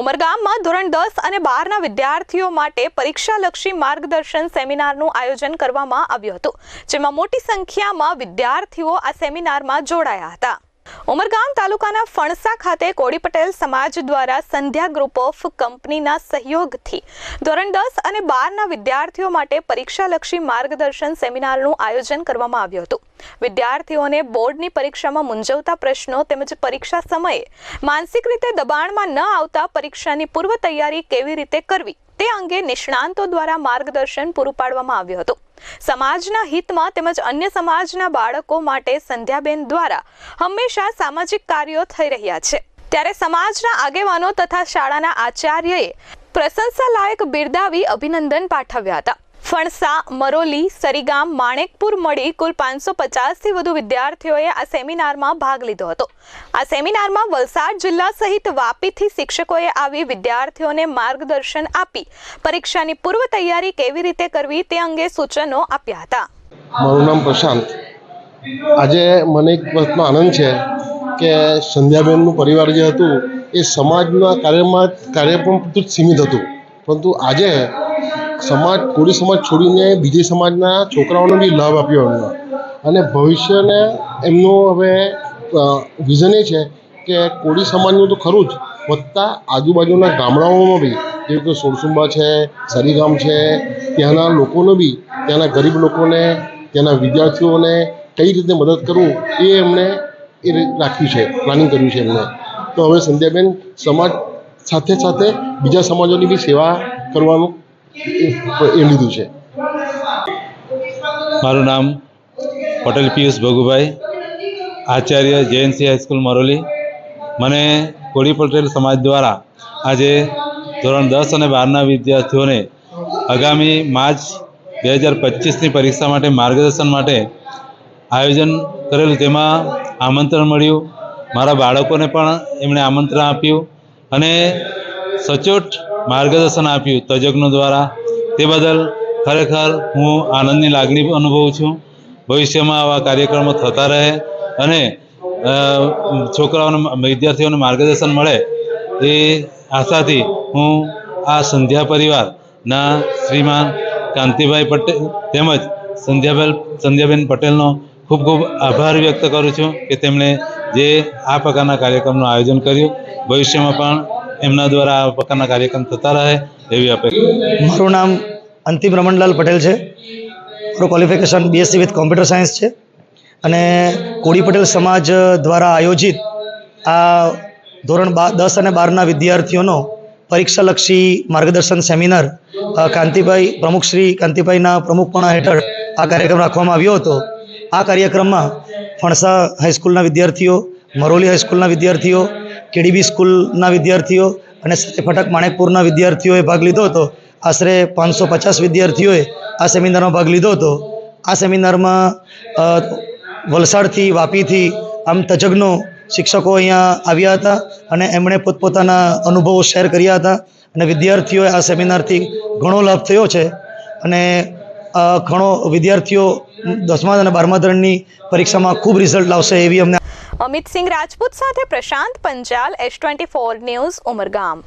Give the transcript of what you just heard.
ઉમરગામમાં ધોરણ દસ અને બારના વિદ્યાર્થીઓ માટે પરીક્ષાલક્ષી માર્ગદર્શન સેમિનારનું આયોજન કરવામાં આવ્યું હતું, જેમાં મોટી સંખ્યામાં વિદ્યાર્થીઓ આ સેમિનારમાં જોડાયા હતા. ઉમરગામ તાલુકાના ફણસા ખાતે કોડી પટેલ સમાજ દ્વારા સંધ્યા ગ્રુપ ઓફ કંપનીના સહયોગથી ધોરણ દસ અને બારના વિદ્યાર્થીઓ માટે પરીક્ષાલક્ષી માર્ગદર્શન સેમિનારનું આયોજન કરવામાં આવ્યું હતું. વિદ્યાર્થીઓને બોર્ડની પરીક્ષામાં મૂંઝવતા પ્રશ્નો તેમજ પરીક્ષા સમયે માનસિક રીતે દબાણમાં ન આવતા પરીક્ષાની પૂર્વ તૈયારી કેવી રીતે કરવી તે અંગે નિષ્ણાંતો દ્વારા માર્ગદર્શન પૂરું પાડવામાં આવ્યું હતું. સમાજના હિતમાં તેમજ અન્ય સમાજના બાળકો માટે સંધ્યાબેન દ્વારા હંમેશા સામાજિક કાર્યો થઈ રહ્યા છે. ત્યારે સમાજના આગેવાનો તથા શાળાના આચાર્યએ પ્રશંસા લાયક બિરદાવી અભિનંદન પાઠવ્યા હતા. ફણસા, મરોલી, સરીગામ, માણેકપુર મળી કુલ પાંચસો પચાસથી વધુ વિદ્યાર્થીઓએ આ સેમિનારમાં ભાગ લીધો હતો. આ સેમિનારમાં વલસાડ જિલ્લા સહિત વાપીથી શિક્ષકોએ આવી વિદ્યાર્થીઓને માર્ગદર્શન આપી, પરીક્ષાની પૂર્વ તૈયારી કેવી રીતે કરવી તે અંગે સૂચનો આપ્યા હતા. મારું નામ પ્રશાંત. આજે મને એક વાતનો આનંદ છે કે સંધ્યાબેનનું પરિવાર જે હતું એ સમાજના કાર્યમાં કાર્ય પણ પૂરતું સીમિત હતું. પરંતુ આજે સમાજ, કોળી સમાજ છોડીને બીજી સમાજના છોકરાઓને બી લાભ આપ્યો એમને. અને ભવિષ્યને એમનું હવે વિઝન એ છે કે કોળી સમાજનું તો ખરું જ વધતા આજુબાજુના ગામડાઓમાં બી જેવું કે સોળસુંબા છે, સરીગામ છે, ત્યાંના લોકોને બી, ત્યાંના ગરીબ લોકોને, ત્યાંના વિદ્યાર્થીઓને કઈ રીતે મદદ કરવું એ એમણે એ રાખ્યું છે, પ્લાનિંગ કર્યું છે એમને. તો હવે સંધ્યાબેન, સમાજ સાથે સાથે બીજા સમાજોની બી સેવા કરવાનું એ લીધું છે. મારું નામ પટેલ પિયુષ ભગુભાઈ, આચાર્ય જયંતિ હાઈસ્કૂલ મરોલી. મને કોળી પટેલ સમાજ દ્વારા આજે ધોરણ દસ અને બારના વિદ્યાર્થીઓને આગામી માર્ચ બે હજાર પચીસની પરીક્ષા માટે માર્ગદર્શન માટે આયોજન કરેલું, તેમાં આમંત્રણ મળ્યું. મારા બાળકોને પણ એમણે આમંત્રણ આપ્યું અને સચોટ માર્ગદર્શન આપ્યું તજજ્ઞો દ્વારા. તે બદલ ખરેખર હું આનંદની લાગણી અનુભવું છું. ભવિષ્યમાં આવા કાર્યક્રમો થતા રહે અને છોકરાઓને, વિદ્યાર્થીઓને માર્ગદર્શન મળે એ આશાથી હું આ સંધ્યા પરિવારના શ્રીમાન કાંતિભાઈ પટેલ તેમજ સંધ્યાબેન સંધ્યાબેન પટેલનો ખૂબ ખૂબ આભાર વ્યક્ત કરું છું કે તેમણે જે આ પ્રકારના કાર્યક્રમનું આયોજન કર્યું. ભવિષ્યમાં પણ એમના દ્વારા આ પ્રકારના કાર્યક્રમ થતા રહે એવી અપેક્ષા. મારું નામ અંતિમ રમણલાલ પટેલ છે. મારું qualification BSc with computer science છે. અને કોળી પટેલ સમાજ દ્વારા આયોજિત આ ધોરણ બાર દસ અને બારના વિદ્યાર્થીઓનો પરીક્ષાલક્ષી માર્ગદર્શન સેમિનાર કાંતિભાઈ પ્રમુખ શ્રી કાંતિભાઈના પ્રમુખપણા હેઠળ આ કાર્યક્રમ રાખવામાં આવ્યો હતો. આ કાર્યક્રમમાં ફણસા હાઈસ્કૂલના વિદ્યાર્થીઓ, મરોલી હાઈસ્કૂલના વિદ્યાર્થીઓ કેડીબી સ્કૂલના વિદ્યાર્થીઓ અને ફટક માણેકપુરના વિદ્યાર્થીઓએ ભાગ લીધો હતો. આશરે પાંચસો પચાસ વિદ્યાર્થીઓએ આ સેમિનારમાં ભાગ લીધો હતો. આ સેમિનારમાં વલસાડથી, વાપીથી આમ તજજ્ઞો શિક્ષકો અહીંયા આવ્યા હતા અને એમણે પોતપોતાના અનુભવો શેર કર્યા હતા અને વિદ્યાર્થીઓએ આ સેમિનારથી ઘણો લાભ થયો છે અને ઘણો વિદ્યાર્થીઓ દસમા અને બારમા ધોરણની પરીક્ષામાં ખૂબ રિઝલ્ટ લાવશે એવી અમને અમિત સિંહ રાજપૂત સાથે Prashant Panchal S twenty four news Umargam.